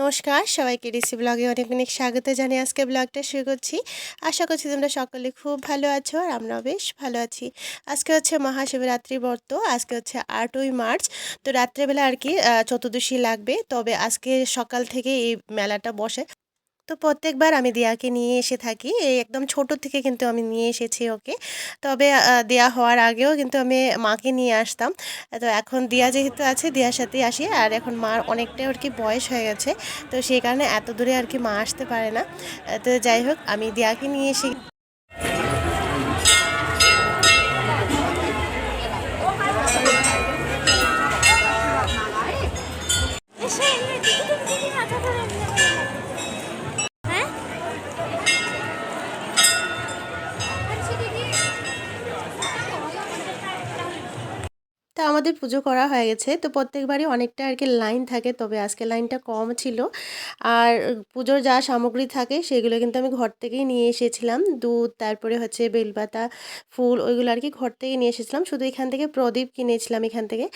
নমস্কার, সবাইকে ডিসি ব্লগে অনেক অনেক স্বাগত জানিয়ে আজকে ব্লগটা শুরু করছি। আশা করছি তোমরা সকলে খুব ভালো আছো আর আমরাও বেশ ভালো আছি। আজকে হচ্ছে মহাশিবরাত্রি ব্রত, আজকে হচ্ছে আটই মার্চ। তো রাত্রেবেলা আর কি চতুর্দশী লাগবে। তবে আজকে সকাল থেকে এই মেলাটা বসে। তো প্রত্যেকবার আমি দেয়াকে নিয়ে এসে থাকি। এই একদম ছোট থেকে কিন্তু আমি নিয়ে এসেছি ওকে। তবে দেয়া হওয়ার আগেও কিন্তু আমি মাকে নিয়ে আসতাম। তো এখন দিয়া যেহেতু আছে, দিয়ার সাথেই আসি। আর এখন মার অনেকটাই আর কি বয়স হয়ে গেছে। তো সেই কারণে এত দূরে আর কি মা আসতে পারে না। তো যাই হোক, আমি দিয়াকে নিয়ে এসে আমাদের পুজো করা হয়ে গেছে। তো প্রত্যেকবারই অনেকটা আর কি লাইন থাকে, তবে আজকে লাইনটা কম ছিল। আর পুজোর যা সামগ্রী থাকে, সেগুলো কিন্তু আমি ঘর থেকেই নিয়ে এসেছিলাম। দুধ, তারপরে হচ্ছে বেলপাতা, ফুল, ওইগুলো আর কি ঘর থেকে নিয়ে এসেছিলাম। শুধু এখান থেকে প্রদীপ কিনেছিলাম এখান থেকে।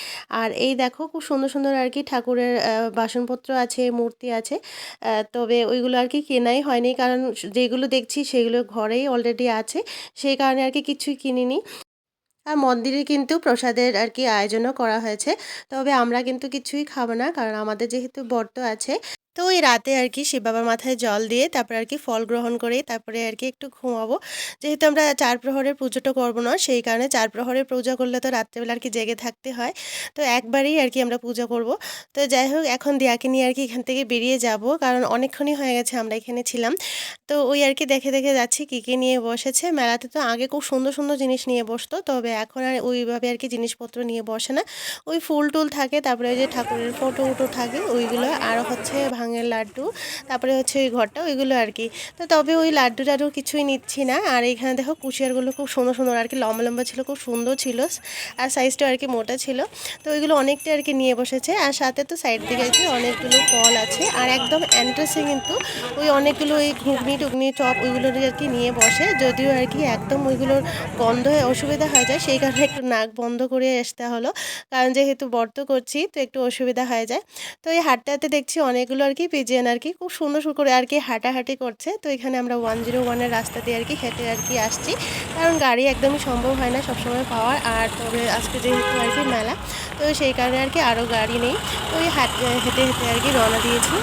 আর এই দেখো, খুব সুন্দর সুন্দর আর কি ঠাকুরের বাসনপত্র আছে, মূর্তি আছে। তবে ওইগুলো আর কি কেনাই হয়নি, কারণ যেগুলো দেখছি সেগুলো ঘরেই অলরেডি আছে। সেই কারণে আর কি কিছুই কিনিনি। আর মন্দিরে কিন্তু প্রসাদের আর কি আয়োজনও করা হয়েছে। তবে আমরা কিন্তু কিছুই খাব না, কারণ আমাদের যেহেতু ব্রত আছে তো ওই রাতে আর কি শিব বাবার মাথায় জল দিয়ে তারপরে আর কি ফল গ্রহণ করে তারপরে আর কি একটু ঘুমাবো। যেহেতু আমরা চার প্রহরের পুজোটা করব না, সেই কারণে চার প্রহরের পূজা করলে তো রাত্রেবেলা আর কি জেগে থাকতে হয়। তো একবারেই আর কি আমরা পূজা করব। তো যাই হোক, এখন দিয়াকে নিয়ে আর কি এখান থেকে বেরিয়ে যাব, কারণ অনেকক্ষণই হয়ে গেছে আমরা এখানে ছিলাম। তো ওই আর কি দেখে দেখে যাচ্ছি কী কী নিয়ে বসেছে। মেলাতে তো আগে খুব সুন্দর সুন্দর জিনিস নিয়ে বসতো, তবে এখন আর ওইভাবে আর কি জিনিসপত্র নিয়ে বসে না। ওই ফুল টুল থাকে, তারপরে ওই যে ঠাকুরের ফটো উটো থাকে, ওইগুলো আর হচ্ছে ভাঙের লাড্ডু, তারপরে হচ্ছে ওই ঘরটা, ওইগুলো আর কি। তো তবে ওই লাড্ডু টাড্ডু কিছুই নিচ্ছি না। আর এখানে দেখো কুশিয়ারগুলো খুব সুন্দর সুন্দর আর কি লম্বা লম্বা ছিল, খুব সুন্দর ছিল। আর সাইজটা আর কি মোটা ছিল। তো ওইগুলো অনেকটা আর কি নিয়ে বসেছে। আর সাথে তো সাইড দিকে আর অনেকগুলো ফল আছে। আর একদম এন্ট্রেসে কিন্তু ওই অনেকগুলো ওই ঘুগনি টুগনি, চপ ওইগুলো আর কি নিয়ে বসে। যদিও আর কি একদম ওইগুলোর গন্ধ হয়ে অসুবিধা হয়ে যায়, সেই কারণে একটু নাক বন্ধ করে আসতে হলো। কারণ যেহেতু বর্ত করছি, তো একটু অসুবিধা হয়ে যায়। তো এই হাঁটতে দেখছি অনেকগুলো আর কি পিজিয়ান আর কি খুব সুন্দর করে আর কি হাঁটাহাঁটি করছে। তো এখানে আমরা ওয়ান জিরো ওয়ানের রাস্তা দিয়ে আর কি হেঁটে আর কি আসছি। কারণ গাড়ি একদমই সম্ভব হয় না সবসময় পাওয়ার। আর তবে আজকে যেহেতু আর কি মেলা, তো সেই কারণে আর কি আরও গাড়ি নেই। তো ওই হাঁট হেঁটে হেঁটে আর কি রওনা দিয়েছি।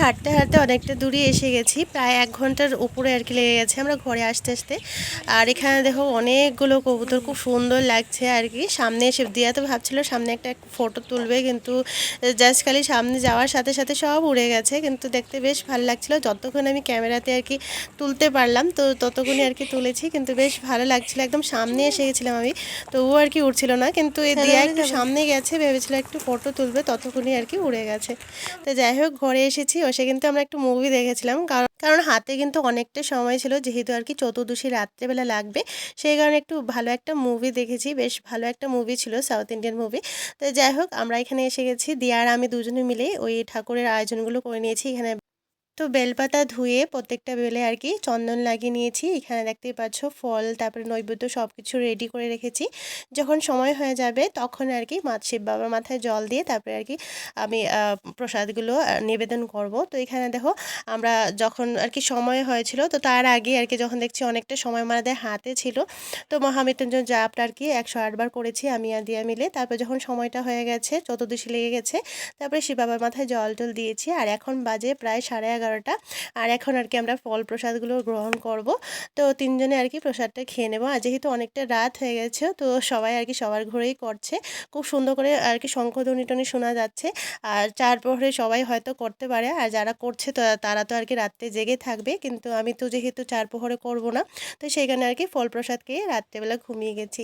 হাঁটতে হাঁটতে অনেকটা দূরে এসে গেছি। প্রায় এক ঘণ্টার উপরে আর কি লেগে গেছে আমরা ঘরে আসতে আসতে। আর এখানে দেখো অনেকগুলো কবুতর, খুব সুন্দর লাগছে আর কি। সামনে এসে দিয়া তো ভাবছিল সামনে একটা ফটো তুলবে, কিন্তু জাস্ট খালি সামনে যাওয়ার সাথে সাথে সব উড়ে গেছে। কিন্তু দেখতে বেশ ভালো লাগছিল। যতক্ষণ আমি ক্যামেরাতে আর কি তুলতে পারলাম, তো ততক্ষণই আর কি তুলেছি, কিন্তু বেশ ভালো লাগছিল। একদম সামনে এসে গেছিলাম আমি তো ও আর কি উঠছিল না। কিন্তু এই দিয়া একটু সামনে গেছে, ভেবেছিল একটু ফটো তুলবে, ততক্ষণই আর কি উড়ে গেছে। তো যাই হোক, ঘরে এসেছি। বসে কিন্তু আমরা একটু মুভি দেখেছিলাম। কারণ কারণ হাতে কিন্তু অনেকটা সময় ছিল, যেহেতু আর কি চতুর্দশী রাত্রেবেলা লাগবে। সেই কারণে একটু ভালো একটা মুভি দেখেছি, বেশ ভালো একটা মুভি ছিল সাউথ ইন্ডিয়ান মুভি তো যাই হোক, আমরা এখানে এসে গেছি। দিয়া আর আমি দুজনে মিলে ওই ঠাকুরের আয়োজনগুলো করে নিয়েছি। এখানে তো বেলপাতা ধুয়ে প্রত্যেকটা বেলে আর কি চন্দন লাগিয়ে নিয়েছি। এখানে দেখতেই পাচ্ছ ফল, তারপরে নৈবেদ্য সব কিছু রেডি করে রেখেছি। যখন সময় হয়ে যাবে তখন আর কি মা শিব বাবার মাথায় জল দিয়ে তারপরে আর কি আমি প্রসাদগুলো নিবেদন করব। তো এখানে দেখো আমরা যখন আর কি সময় হয়েছিল তো তার আগে আর কি যখন দেখছি অনেকটা সময় আমাদের হাতে ছিল তো মহামৃত্যুঞ্জয় জাপটা আর কি একশো আটবার করেছি আমি আর দিয়া মিলে। তারপর যখন সময়টা হয়ে গেছে, চতুর্দশী লেগে গেছে, তারপরে শিব বাবার মাথায় জল টল দিয়েছি। আর এখন বাজে প্রায় সাড়ে এগারোটা আর এখন আর কি আমরা ফল প্রসাদগুলো গ্রহণ করব। তো তিনজনে আর কি প্রসাদটা খেয়ে নেব। আর যেহেতু অনেকটা রাত হয়ে গেছে, তো সবাই আর কি সবার ঘরেই করছে। খুব সুন্দর করে আর কি শঙ্খধ্বনি টনি শোনা যাচ্ছে। আর চার প্রহরে সবাই হয়তো করতে পারে। আর যারা করছে তারা তো আর কি রাত্রে জেগে থাকবে। কিন্তু আমি তো যেহেতু চার প্রহরে করব না, তো সেইখানে আর কি ফল প্রসাদ খেয়ে রাত্রেবেলা ঘুমিয়ে গেছি।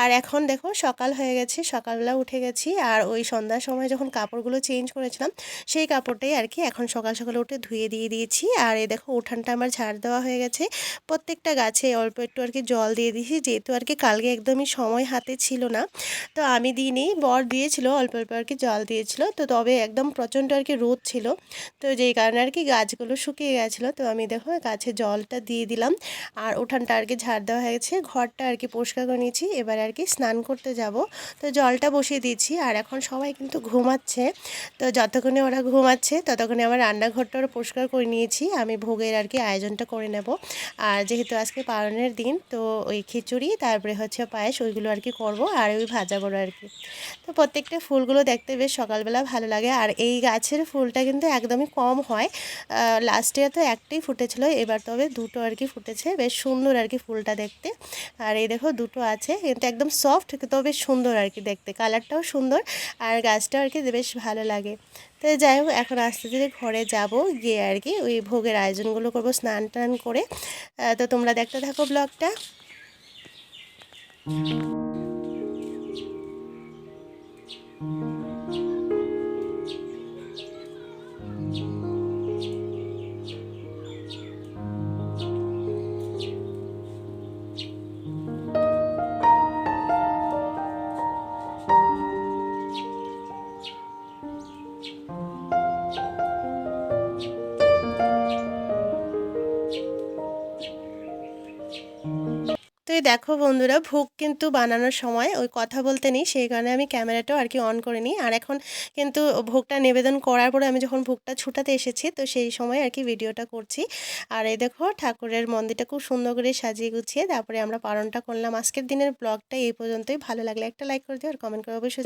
আর এখন দেখো সকাল হয়ে গেছে, সকালবেলা উঠে গেছি। আর ওই সন্ধ্যার সময় যখন কাপড়গুলো চেঞ্জ করেছিলাম, সেই কাপড়টাই আর কি এখন সকাল সকালে উঠে ধুয়ে ধুয়ে দিয়ে দিয়েছি। আর এই দেখো উঠানটা আমার ঝাড় দেওয়া হয়ে গেছে। প্রত্যেকটা গাছে অল্প একটু আর কি জল দিয়ে দিয়েছি। যেহেতু আর কি কালকে একদমই সময় হাতে ছিল না, তো আমি দিইনি বর দিয়েছিল, অল্প অল্প আর কি জল দিয়েছিল। তো তবে একদম প্রচণ্ড আর কি রোদ ছিল। তো যেই কারণে আর কি গাছগুলো শুকিয়ে গেছিল। তো আমি দেখো গাছে জলটা দিয়ে দিলাম। আর উঠানটা আর কি ঝাড় দেওয়া হয়ে গেছে। ঘরটা আর কি পরিষ্কার করে নিয়েছি। এবার আর কি স্নান করতে যাব। তো জলটা বসিয়ে দিয়েছি। আর এখন সবাই কিন্তু ঘুমাচ্ছে। তো যতক্ষণে ওরা ঘুমাচ্ছে, ততক্ষণে আমার রান্নাঘরটা ওরা পরিষ্কার করে নিয়েছি। আমি ভোগের আর কি আয়োজনটা করে নেব। আর যেহেতু আজকে পালনের দিন, তো ওই খিচুড়ি, তারপরে হচ্ছে পায়েস, ওইগুলো আর কি করব, আর ওই ভাজা বড়ো আর কি। তো প্রত্যেকটা ফুলগুলো দেখতে বেশ সকালবেলা ভালো লাগে। আর এই গাছের ফুলটা কিন্তু একদমই কম হয়। লাস্ট ইয়ার তো একটাই ফুটেছিল, এবার তবে দুটো আর কি ফুটেছে। বেশ সুন্দর আর কি ফুলটা দেখতে। আর এই দেখো দুটো আছে, কিন্তু একদম সফট তবে সুন্দর আর কি দেখতে। কালারটাও সুন্দর, আর গাছটাও আর কি বেশ ভালো লাগে। তো যাই হোক, এখন আস্তে ধীরে ঘরে যাব। গিয়ে আর কি ওই ভোগের আয়োজনগুলো করব, স্নান টান করে। তো তোমরা দেখতে থাকো ব্লগটা। এই দেখো বন্ধুরা, ভোগ কিন্তু বানানোর সময় ওই কথা বলতে নেই, সেই কারণে আমি ক্যামেরাটাও আর কি অন করে নিই। আর এখন কিন্তু ভোগটা নিবেদন করার পরে আমি যখন ভোগটা ছুটাতে এসেছি, তো সেই সময় আর কি ভিডিওটা করছি। আর এই দেখো, ঠাকুরের মন্দিরটা খুব সুন্দর করে সাজিয়ে গুছিয়ে, তারপরে আমরা পালনটা করলাম। আজকের দিনের ব্লগটা এই পর্যন্তই। ভালো লাগলে একটা লাইক করে দিও আর কমেন্ট করে অবশ্যই